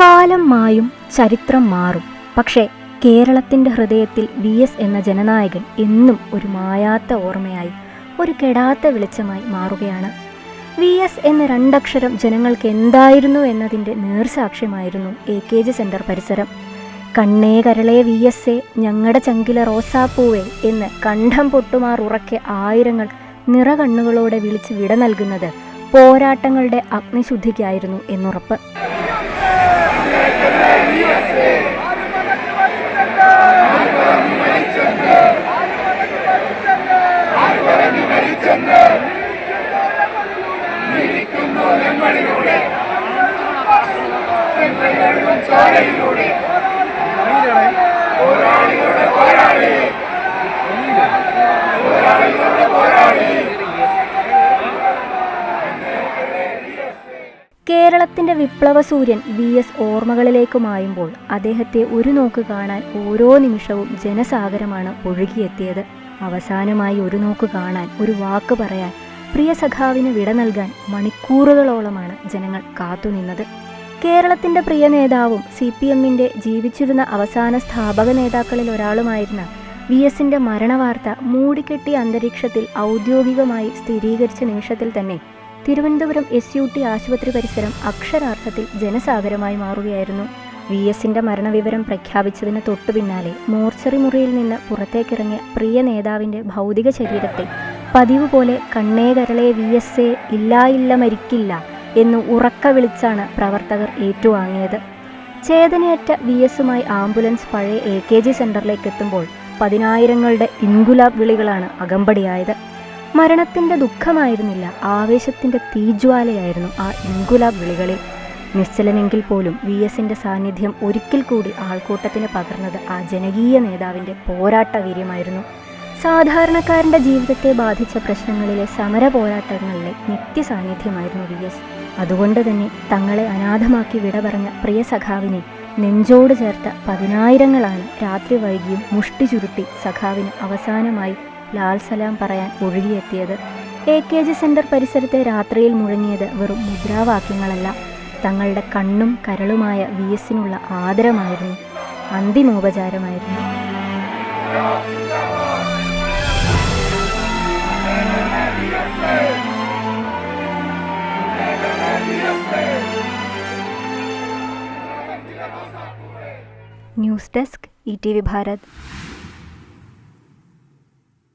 കാലം മായും ചരിത്രം മാറും. പക്ഷേ കേരളത്തിന്റെ ഹൃദയത്തിൽ വി എസ് എന്ന ജനനായകൻ എന്നും ഒരു മായാത്ത ഓർമ്മയായി ഒരു കെടാത്ത വെളിച്ചമായി മാറുകയാണ്. വി എസ് എന്ന രണ്ടക്ഷരം ജനങ്ങൾക്ക് എന്തായിരുന്നു എന്നതിന്റെ നേർസാക്ഷ്യമായിരുന്നു എ കെ ജി സെന്റർ പരിസരം. കണ്ണേ കരളേ വി എസ് എ ഞങ്ങളുടെ ചങ്കിലെ റോസാപ്പൂവേ എന്ന് കണ്ഠം പൊട്ടുമാർ ഉറക്കെ ആയിരങ്ങൾ നിറകണ്ണുകളോടെ വിളിച്ച് വിട നൽകുന്നത് പോരാട്ടങ്ങളുടെ അഗ്നിശുദ്ധിക്കായിരുന്നു എന്നുറപ്പ്. കേരളത്തിന്റെ വിപ്ലവ സൂര്യൻ വി എസ് ഓർമ്മകളിലേക്ക് മായുമ്പോൾ അദ്ദേഹത്തെ ഒരു നോക്ക് കാണാൻ ഓരോ നിമിഷവും ജനസാഗരമാണ് ഒഴുകിയെത്തിയത്. അവസാനമായി ഒരു നോക്ക് കാണാൻ ഒരു വാക്ക് പറയാൻ പ്രിയ സഖാവിന് വിട നൽകാൻ മണിക്കൂറുകളോളമാണ് ജനങ്ങൾ കാത്തുനിന്നത്. കേരളത്തിന്റെ പ്രിയ നേതാവും സി പി എമ്മിന്റെ ജീവിച്ചിരുന്ന അവസാന സ്ഥാപക നേതാക്കളിൽ ഒരാളുമായിരുന്ന വി എസിന്റെ മരണവാർത്ത മൂടിക്കെട്ടിയ അന്തരീക്ഷത്തിൽ ഔദ്യോഗികമായി സ്ഥിരീകരിച്ച നിമിഷത്തിൽ തന്നെ തിരുവനന്തപുരം എസ് യു ടി ആശുപത്രി പരിസരം അക്ഷരാർത്ഥത്തിൽ ജനസാഗരമായി മാറുകയായിരുന്നു. വി എസിന്റെ മരണവിവരം പ്രഖ്യാപിച്ചതിന് തൊട്ടു പിന്നാലെ മോർച്ചറി മുറിയിൽ നിന്ന് പുറത്തേക്കിറങ്ങിയ പ്രിയ നേതാവിന്റെ ഭൗതിക ശരീരത്തെ പതിവ് പോലെ കണ്ണേ കരളെ വി എസ് എ ഇല്ല ഇല്ല മരിക്കില്ല എന്ന് ഉറക്ക വിളിച്ചാണ് പ്രവർത്തകർ ഏറ്റുവാങ്ങിയത്. ചേതനയറ്റ വി എസുമായി ആംബുലൻസ് പഴയ എ കെ ജി സെന്ററിലേക്ക് എത്തുമ്പോൾ പതിനായിരങ്ങളുടെ ഇൻഗുലാബ് വിളികളാണ് അകമ്പടിയായത്. മരണത്തിന്റെ ദുഃഖമായിരുന്നില്ല ആവേശത്തിന്റെ തീജ്വാലയായിരുന്നു ആ ഇൻഗുലാബ് വിളികളിൽ. നിശ്ചലനെങ്കിൽ പോലും വി എസിന്റെ സാന്നിധ്യം ഒരിക്കൽ കൂടി ആൾക്കൂട്ടത്തിന് പകർന്നത് ആ ജനകീയ നേതാവിന്റെ പോരാട്ട സാധാരണക്കാരന്റെ ജീവിതത്തെ ബാധിച്ച പ്രശ്നങ്ങളിലെ സമര പോരാട്ടങ്ങളിലെ നിത്യസാന്നിധ്യമായിരുന്നു വി എസ്. അതുകൊണ്ട് തന്നെ തങ്ങളെ അനാഥമാക്കി വിട പറഞ്ഞ പ്രിയ സഖാവിനെ നെഞ്ചോട് ചേർത്ത പതിനായിരങ്ങളാണ് രാത്രി വൈകിയും മുഷ്ടി ചുരുട്ടി സഖാവിന് അവസാനമായി ലാൽ സലാം പറയാൻ ഒഴുകിയെത്തിയത്. എ കെ ജി സെന്റർ പരിസരത്തെ രാത്രിയിൽ മുഴങ്ങിയത് വെറും മുദ്രാവാക്യങ്ങളല്ല തങ്ങളുടെ കണ്ണും കരളുമായ വി എസിനുള്ള ആദരമായിരുന്നു അന്തിമോപചാരമായിരുന്നു. news desk E T V Bharat